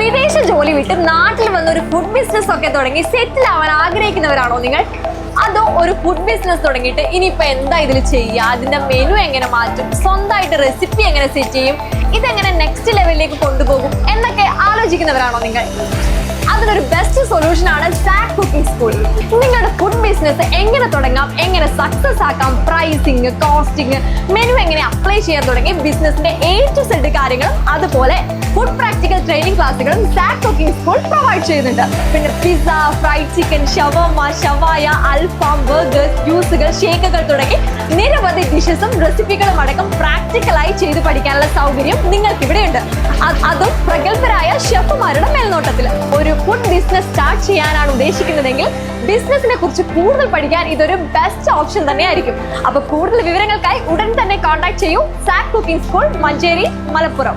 വിദേശ ജോലി വിട്ട് നാട്ടിൽ വന്ന് ഒരു ഫുഡ് ബിസിനസ് ഒക്കെ തുടങ്ങി സെറ്റിൽ ആവാൻ ആഗ്രഹിക്കുന്നവരാണോ നിങ്ങൾ? അതോ ഒരു ഫുഡ് ബിസിനസ് തുടങ്ങിയിട്ട് ഇനിയിപ്പോ എന്താ ഇതിൽ ചെയ്യുക അതിന്റെ മെനു എങ്ങനെ മാറ്റും? സ്വന്തമായിട്ട് റെസിപ്പി എങ്ങനെ സെറ്റ് ചെയ്യും? ഇതെങ്ങനെ നെക്സ്റ്റ് ലെവലിലേക്ക് കൊണ്ടുപോകും? എന്നൊക്കെ ആലോചിക്കുന്നവരാണോ നിങ്ങൾ? അതിനൊരു ബെസ്റ്റ് സൊല്യൂഷൻ ആണ് സാക് കുക്കിംഗ് സ്കൂൾ നിങ്ങളുടെ ഫുഡ് ബിസിനസ് എങ്ങനെ തുടങ്ങാം? എങ്ങനെ സക്സസ് ആക്കാം? പ്രൈസിങ് കോസ്റ്റിംഗ് മെനു എങ്ങനെ അപ്ലൈ ചെയ്യാൻ തുടങ്ങി? ബിസിനസിന്റെ എ ടു സെഡ് കാര്യങ്ങളും അതുപോലെ ഫുഡ് പ്രാക്ടിക്കൽ ട്രെയിനിങ് ക്ലാസ്സുകളും സാക് കുക്കിംഗ് സ്കൂൾ പ്രൊവൈഡ് ചെയ്യുന്നുണ്ട്. പിന്നെ പിസ്സ ഫ്രൈഡ് ചിക്കൻ ഷവർമ ഷവായ അൽഫാം ബർഗേഴ്സ് ജ്യൂസുകൾ ഷേക്കുകൾ തുടങ്ങി നിരവധി ഡിഷസും റെസിപ്പികളും അടക്കം പ്രാക്ടിക്കലായി ചെയ്ത് പഠിക്കാനുള്ള സൗകര്യം നിങ്ങൾക്ക് ഇവിടെയുണ്ട് അതും പ്രഗത്ഭരായ ഷെഫുമാരുടെ മേൽനോട്ടത്തിൽ ബിസിനസ് സ്റ്റാർട്ട് ചെയ്യാനാണ് ഉദ്ദേശിക്കുന്നതെങ്കിൽ ബിസിനസിനെ കുറിച്ച് കൂടുതൽ പഠിക്കാൻ ഇതൊരു ബെസ്റ്റ് ഓപ്ഷൻ തന്നെയായിരിക്കും. അപ്പൊ കൂടുതൽ വിവരങ്ങൾക്കായി ഉടൻ തന്നെ കോൺടാക്ട് ചെയ്യൂ. സാക് കുക്കിംഗ് സ്കൂൾ മഞ്ചേരി മലപ്പുറം.